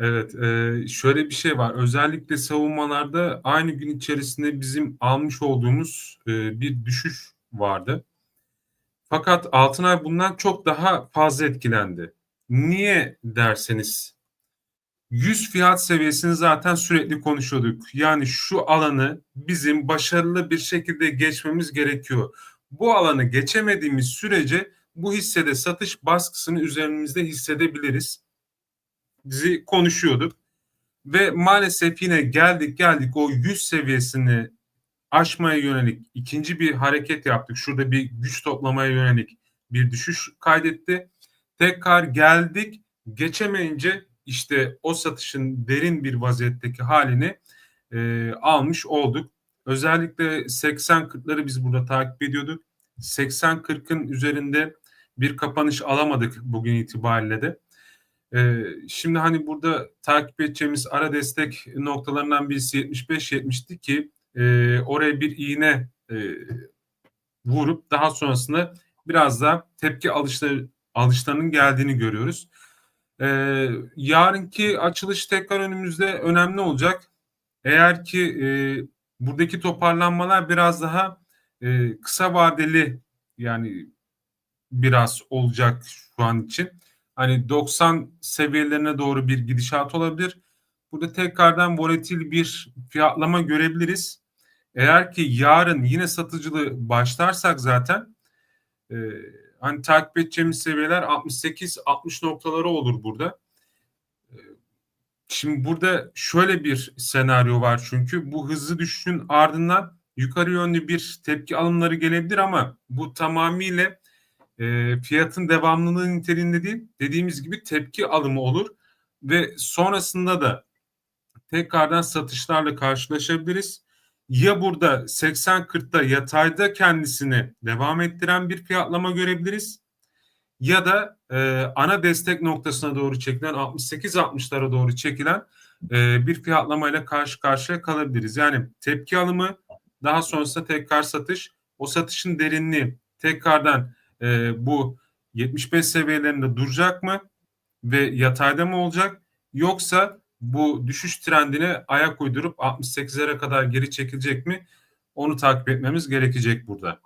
Evet, şöyle bir şey var. Özellikle savunmalarda aynı gün içerisinde bizim almış olduğumuz, bir düşüş vardı. Fakat Altınay bundan çok daha fazla etkilendi. Niye derseniz 100 fiyat seviyesini zaten sürekli konuşuyorduk. Yani şu alanı bizim başarılı bir şekilde geçmemiz gerekiyor. Bu alanı geçemediğimiz sürece bu hissede satış baskısını üzerimizde hissedebiliriz. Bizi konuşuyorduk ve maalesef yine geldik geldik o 100 seviyesini aşmaya yönelik ikinci bir hareket yaptık. Şurada bir güç toplamaya yönelik bir düşüş kaydetti. Tekrar geldik. Geçemeyince işte o satışın derin bir vaziyetteki halini e, almış olduk. Özellikle 80-40'ları biz burada takip ediyorduk. 80-40'ın üzerinde bir kapanış alamadık bugün itibariyle de. Ee, şimdi hani burada takip edeceğimiz ara destek noktalarından birisi 75-70'ti ki e, oraya bir iğne e, vurup daha sonrasında biraz daha tepki alışları, alışlarının geldiğini görüyoruz. E, yarınki açılış tekrar önümüzde önemli olacak. Eğer ki e, buradaki toparlanmalar biraz daha e, kısa vadeli yani biraz olacak şu an için. Hani 90 seviyelerine doğru bir gidişat olabilir. Burada tekrardan volatil bir fiyatlama görebiliriz. Eğer ki yarın yine satıcılığı başlarsak zaten e, hani takip edeceğimiz seviyeler 68-60 noktaları olur burada. E, şimdi burada şöyle bir senaryo var çünkü bu hızlı düşüşün ardından yukarı yönlü bir tepki alımları gelebilir ama bu tamamıyla e, fiyatın devamlılığı niteliğinde değil dediğimiz gibi tepki alımı olur ve sonrasında da tekrardan satışlarla karşılaşabiliriz. Ya burada 80-40'da yatayda kendisini devam ettiren bir fiyatlama görebiliriz ya da e, ana destek noktasına doğru çekilen 68-60'lara doğru çekilen e, bir fiyatlamayla karşı karşıya kalabiliriz. Yani tepki alımı daha sonrasında tekrar satış o satışın derinliği tekrardan e, bu 75 seviyelerinde duracak mı ve yatayda mı olacak yoksa bu düşüş trendine ayak uydurup 68'lere kadar geri çekilecek mi onu takip etmemiz gerekecek burada.